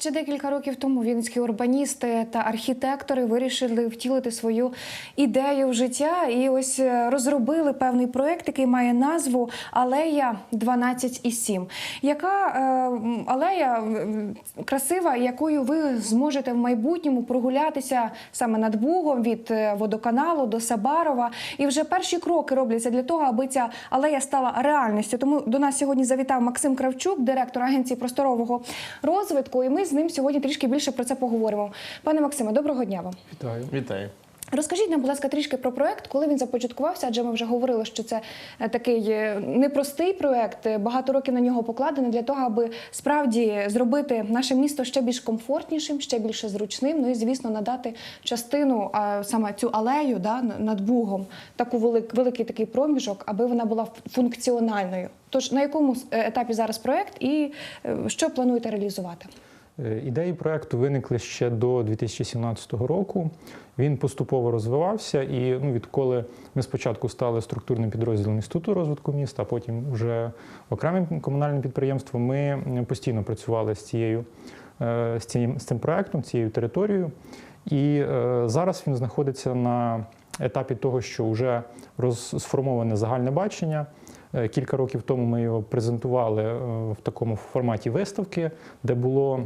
Ще декілька років тому вінницькі урбаністи та архітектори вирішили втілити свою ідею в життя і ось е, розробили певний проект, який має назву Алея 12,7. Яка е, алея красива, якою ви зможете в майбутньому прогулятися саме над Бугом від е, водоканалу до Сабарова. І вже перші кроки робляться для того, аби ця алея стала реальністю. Тому до нас сьогодні завітав Максим Кравчук, директор агенції просторового розвитку. І ми з ним сьогодні трішки більше про це поговоримо. Пане Максиме, доброго дня вам. Вітаю. Вітаю. Розкажіть нам, будь ласка, трішки про проект, коли він започаткувався, адже ми вже говорили, що це е, такий е, непростий проект. е, Багато років на нього покладено для того, аби справді зробити наше місто ще більш комфортнішим, ще більше зручним. Ну і звісно, надати частину а, саме цю алею да, над Бугом, таку велик, великий такий проміжок, аби вона була функціональною. Тож на якому етапі зараз проект і що плануєте реалізувати? Е, Ідеї проекту виникли ще до 2017 року. Він поступово розвивався, і ну, відколи ми спочатку стали структурним підрозділом Інституту розвитку міста, а потім вже окремим комунальним підприємством, ми постійно працювали з цією е, з цим, з цим проектом, цією територією. І е, зараз він знаходиться на етапі того, що вже сформоване загальне бачення. Е, Кілька років тому ми його презентували е, в такому форматі виставки, де було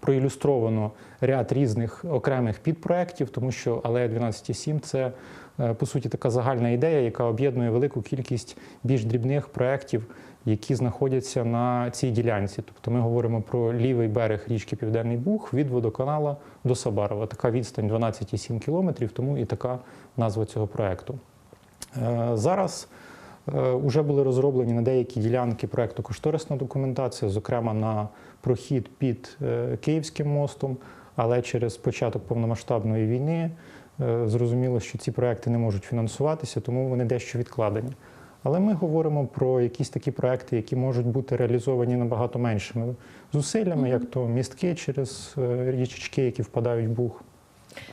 проілюстровано ряд різних окремих підпроєктів, тому що алея 12.7 – це е, по суті така загальна ідея, яка об'єднує велику кількість більш дрібних проєктів, які знаходяться на цій ділянці. Тобто ми говоримо про лівий берег річки Південний Буг від водоканала до Сабарова. Така відстань 12,7 кілометрів, тому і така назва цього проєкту. Е, Зараз вже були розроблені на деякі ділянки проєкту кошторисна документація, зокрема на прохід під е, Київським мостом, але через початок повномасштабної війни е, зрозуміло, що ці проекти не можуть фінансуватися, тому вони дещо відкладені. Але ми говоримо про якісь такі проекти, які можуть бути реалізовані набагато меншими зусиллями, як то містки через е, річечки, які впадають в буг.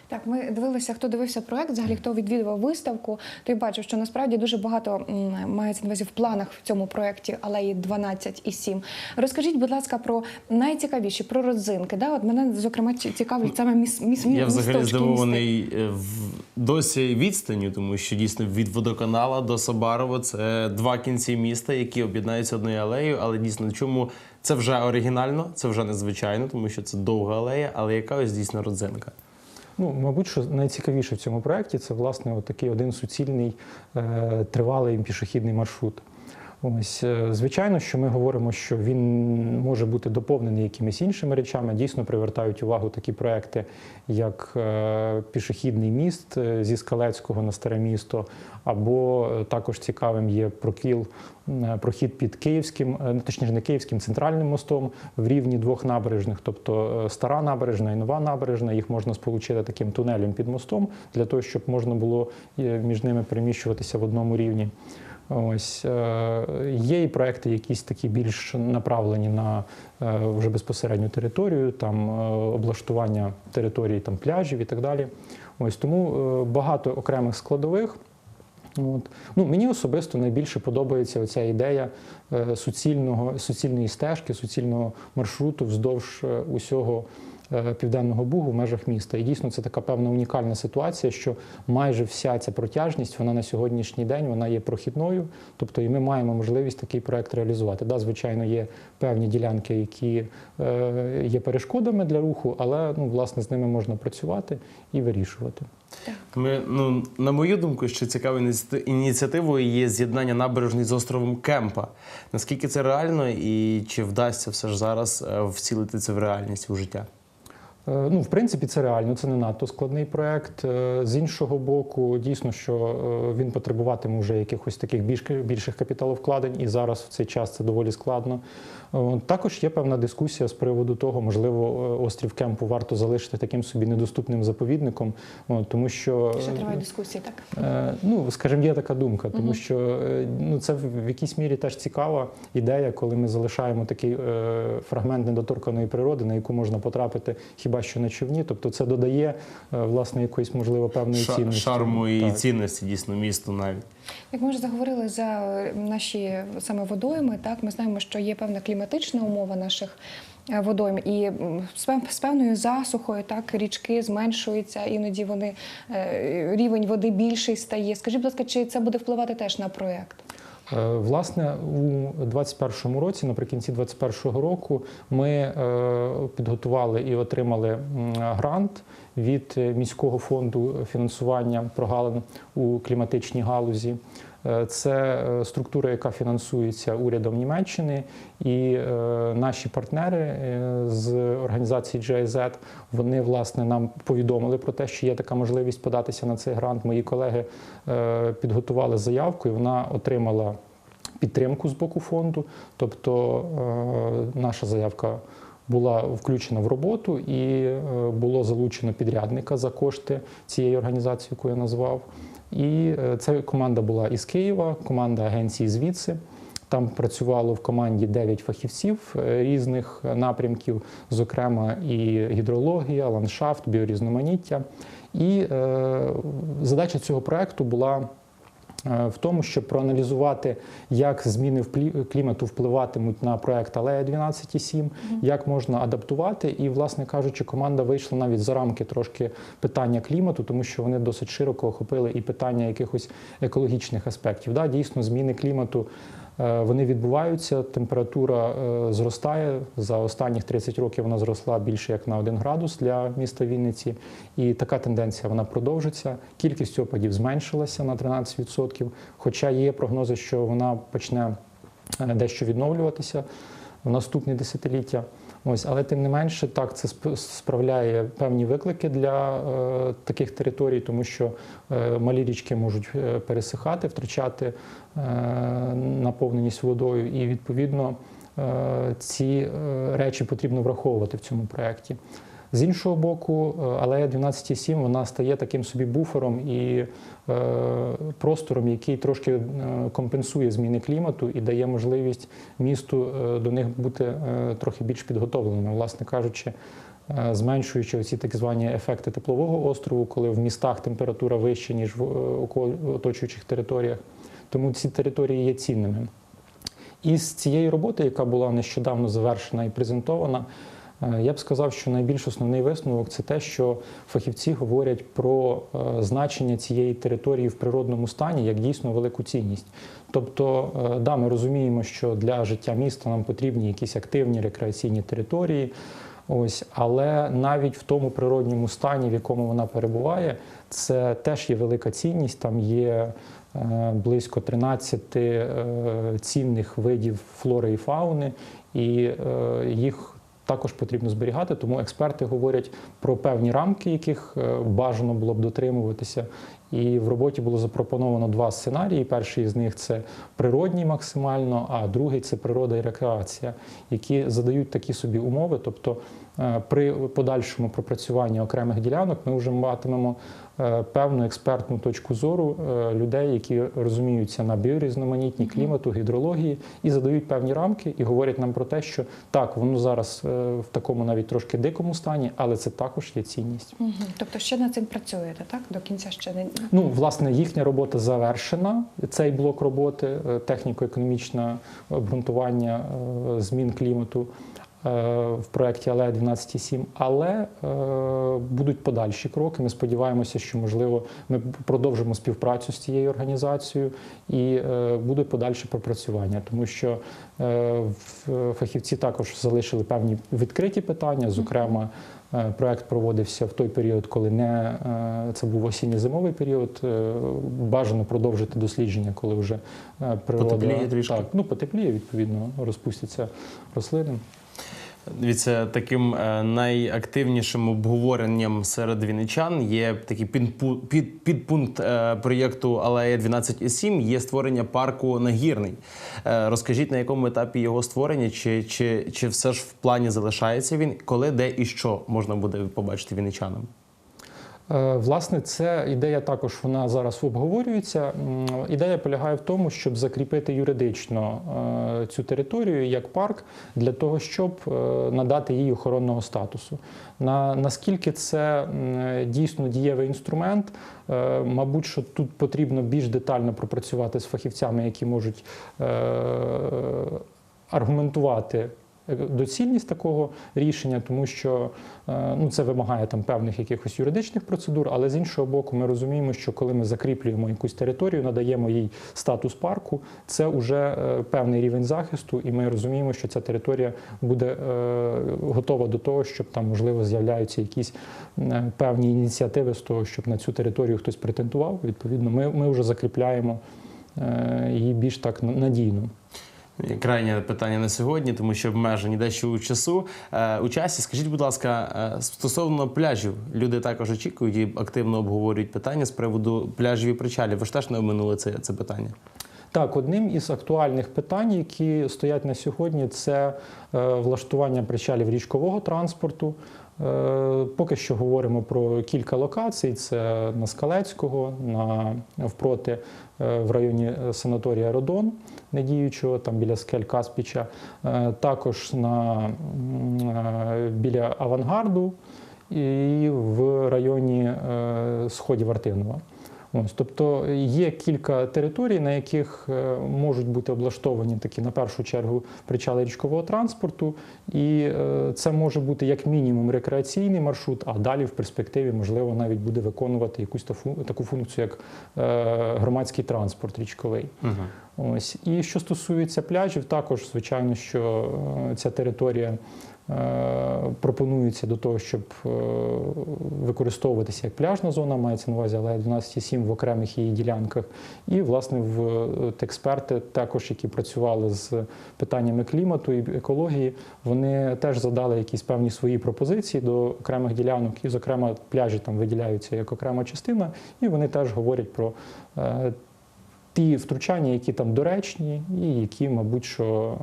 Так, ми дивилися, хто дивився проект, взагалі хто відвідував виставку, той бачив, що насправді дуже багато мається на увазі в планах в цьому проєкті алеї 12 і 7. Розкажіть, будь ласка, про найцікавіші, про родзинки. Да? От мене, зокрема, цікавить саме міс, міс, Я взагалі здивований е, в досі відстанню, тому що дійсно від водоканала до Сабарова це два кінці міста, які об'єднаються одною алеєю. Але дійсно, чому це вже оригінально, це вже незвичайно, тому що це довга алея, але яка ось дійсно родзинка. Ну, мабуть, що найцікавіше в цьому проєкті це власне такий один суцільний е, тривалий пішохідний маршрут. Ось, е, звичайно, що ми говоримо, що він може бути доповнений якимись іншими речами. Дійсно привертають увагу такі проекти, як е, пішохідний міст е, зі Скалецького на старе місто, або також цікавим є прокіл, прохід під Київським, е, точніше не Київським центральним мостом в рівні двох набережних, тобто стара набережна і нова набережна. Їх можна сполучити таким тунелем під мостом для того, щоб можна було між ними переміщуватися в одному рівні. Ось е, є і проекти, якісь такі більш направлені на е, вже безпосередню територію, там е, облаштування території там пляжів і так далі. Ось тому багато окремих складових. От. Ну, мені особисто найбільше подобається оця ідея суцільного, суцільної стежки, суцільного маршруту вздовж усього південного бугу в межах міста. І дійсно це така певна унікальна ситуація, що майже вся ця протяжність, вона на сьогоднішній день вона є прохідною. Тобто, і ми маємо можливість такий проект реалізувати. Да, звичайно, є певні ділянки, які е, є перешкодами для руху, але ну, власне з ними можна працювати і вирішувати. Ми, ну, на мою думку, ще цікавою ініціативою є з'єднання набережної з островом Кемпа. Наскільки це реально і чи вдасться все ж зараз е, вцілити це в реальність у життя? Е, Ну, в принципі, це реально, це не надто складний проект. Е, З іншого боку, дійсно, що е, він потребуватиме вже якихось таких більш, більших капіталовкладень, і зараз в цей час це доволі складно. Також є певна дискусія з приводу того, можливо, острів Кемпу варто залишити таким собі недоступним заповідником, тому що Ще тривають дискусії, так? Ну, скажімо, є така думка, тому що е, ну, це в якійсь мірі теж цікава ідея, коли ми залишаємо такий фрагмент недоторканої природи, на яку можна потрапити хіба що на човні. Тобто це додає е, власне якоїсь можливо певної Ша- цінності. Шарму і Так. цінності дійсно місту навіть. Як ми вже заговорили за наші саме водойми, так ми знаємо, що є певна кліматична умова наших е, водойм, і з певною засухою так річки зменшуються, іноді вони е, рівень води більший стає. Скажіть, будь ласка, чи це буде впливати теж на проект? Е, Власне, у 2021 році, наприкінці 2021 року, ми е, підготували і отримали грант від міського фонду фінансування прогалин у кліматичній галузі. Е, Це е, структура, яка фінансується урядом Німеччини, і е, наші партнери з організації GIZ, вони власне нам повідомили про те, що є така можливість податися на цей грант. Мої колеги підготували заявку, і вона отримала підтримку з боку фонду. Тобто наша заявка була включена в роботу і було залучено підрядника за кошти цієї організації, яку я назвав. І це команда була із Києва, команда агенції звідси. Там працювало в команді 9 фахівців е, різних напрямків, зокрема і гідрологія, ландшафт, біорізноманіття. І е, задача цього проекту була е, в тому, щоб проаналізувати, як зміни в клімату впливатимуть на проект Алея 12.7, як можна адаптувати. І, власне кажучи, команда вийшла навіть за рамки трошки питання клімату, тому що вони досить широко охопили і питання якихось екологічних аспектів. Да, дійсно, зміни клімату. Е, Вони відбуваються, температура е, зростає. За останніх 30 років вона зросла більше як на 1 градус для міста Вінниці. І така тенденція вона продовжиться. Кількість опадів зменшилася на 13%, хоча є прогнози, що вона почне е, дещо відновлюватися в наступні десятиліття. Ось, але тим не менше, так це сп- справляє певні виклики для е, таких територій, тому що е, малі річки можуть е, пересихати, втрачати е, наповненість водою, і відповідно е, ці е, речі потрібно враховувати в цьому проєкті. З іншого боку, е, алея 12.7 вона стає таким собі буфером і е, простором, який трошки е, компенсує зміни клімату і дає можливість місту до них бути трохи більш підготовленими, власне кажучи. Зменшуючи оці так звані ефекти теплового острову, коли в містах температура вища, ніж в оточуючих територіях. Тому ці території є цінними. І з цієї роботи, яка була нещодавно завершена і презентована, я б сказав, що найбільш основний висновок це те, що фахівці говорять про е, значення цієї території в природному стані як дійсно велику цінність. Тобто, е, да, ми розуміємо, що для життя міста нам потрібні якісь активні рекреаційні території. Ось, але навіть в тому природньому стані, в якому вона перебуває, це теж є велика цінність. Там є е, близько 13 е, цінних видів флори і фауни, і е, їх також потрібно зберігати. Тому експерти говорять про певні рамки, яких е, бажано було б дотримуватися. І в роботі було запропоновано два сценарії. Перший з них це природній максимально, а другий це природа і рекреація, які задають такі собі умови. Тобто при подальшому пропрацюванні окремих ділянок ми вже матимемо е, певну експертну точку зору е, людей, які розуміються на біорізноманітній клімату, гідрології і задають певні рамки і говорять нам про те, що так, воно зараз е, в такому навіть трошки дикому стані, але це також є цінність. Тобто ще над цим працюєте, так? До кінця ще не Ну, власне, їхня робота завершена. Цей блок роботи, е, техніко-економічне обґрунтування е, змін клімату е, в проєкті Алея 12.7. Але е, будуть подальші кроки. Ми сподіваємося, що можливо ми продовжимо співпрацю з цією організацією і е, буде подальше пропрацювання, тому що е, в- фахівці також залишили певні відкриті питання, зокрема. Е, Проект проводився в той період, коли не е, це був осінньо-зимовий період. Е, Бажано продовжити дослідження, коли вже е, природа Потепліє трішки. Так, ну потепліє, відповідно, розпустяться рослини. Дивіться, таким е, найактивнішим обговоренням серед вінничан є такий під, підпункт е, проєкту Алея 12,7 є створення парку Нагірний. Е, розкажіть, на якому етапі його створення, чи, чи, чи все ж в плані залишається він, коли, де і що можна буде побачити вінничанам? Е, Власне, ця ідея також вона зараз обговорюється. Ідея полягає в тому, щоб закріпити юридично е, цю територію як парк для того, щоб е, надати їй охоронного статусу. На наскільки це дійсно дієвий інструмент, мабуть, що тут потрібно більш детально пропрацювати з фахівцями, які можуть аргументувати доцільність такого рішення, тому що е, ну, це вимагає там певних якихось юридичних процедур. Але з іншого боку, ми розуміємо, що коли ми закріплюємо якусь територію, надаємо їй статус парку, це вже е, певний рівень захисту, і ми розуміємо, що ця територія буде е, готова до того, щоб там можливо з'являються якісь певні ініціативи з того, щоб на цю територію хтось претендував. Відповідно, ми, ми вже закріпляємо її більш так надійно. Крайнє питання на сьогодні, тому що обмежені дещо у часу. Е, у часі, скажіть, будь ласка, е, стосовно пляжів, люди також очікують і активно обговорюють питання з приводу пляжів і причалів. Ви ж теж не оминули це, це питання. Так, одним із актуальних питань, які стоять на сьогодні, це е, влаштування причалів річкового транспорту. Е, Поки що говоримо про кілька локацій: це на Скалецького, на впроти е, в районі санаторія Родон, недіючого, там біля скель Каспіча, також на, біля Авангарду і в районі сходів Артинова. Ось, тобто є кілька територій, на яких е, можуть бути облаштовані такі, на першу чергу, причали річкового транспорту, і е, це може бути як мінімум рекреаційний маршрут, а далі в перспективі, можливо, навіть буде виконувати якусь таку, функцію, як е, громадський транспорт річковий. Угу. Ось. І що стосується пляжів, також, звичайно, що ця територія пропонується до того, щоб е, використовуватися як пляжна зона, мається на увазі, але 12,7 в окремих її ділянках. І, власне, в е, експерти, також які працювали з питаннями клімату і екології, вони теж задали якісь певні свої пропозиції до окремих ділянок, і, зокрема, пляжі там виділяються як окрема частина, і вони теж говорять про. Е, Ті втручання, які там доречні, і які, мабуть, що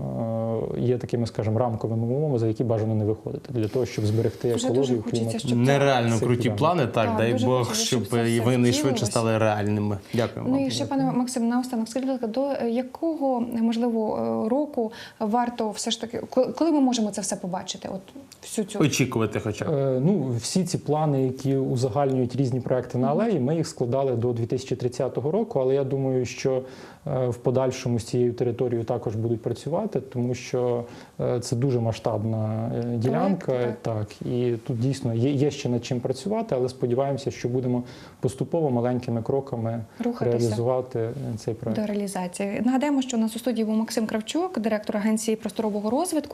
е, є такими, скажімо, рамковими умовами, за які бажано не виходити, для того, щоб зберегти екологію, клімат. щоб Нереально круті плани. Так, Так, дай дуже Бог, хочеться, щоб вони швидше стали реальними. Дякую. Ну вам. і ще пане Максим, наостанок, скажіть, будь ласка, до якого можливо е, року варто все ж таки, ко- коли ми можемо це все побачити? От всю цю Очікувати, хоча б. Е, Ну, всі ці плани, які узагальнюють різні проекти на алеї, ми їх складали до 2030 року. Але я думаю, що е, в подальшому з цією територією також будуть працювати, тому що е, це дуже масштабна е, ділянка. Проект, так. і тут дійсно є, є ще над чим працювати, але сподіваємося, що будемо поступово маленькими кроками Рухатися. реалізувати цей проект. до реалізації. Нагадаємо, що у нас у студії був Максим Кравчук, директор агенції просторового розвитку.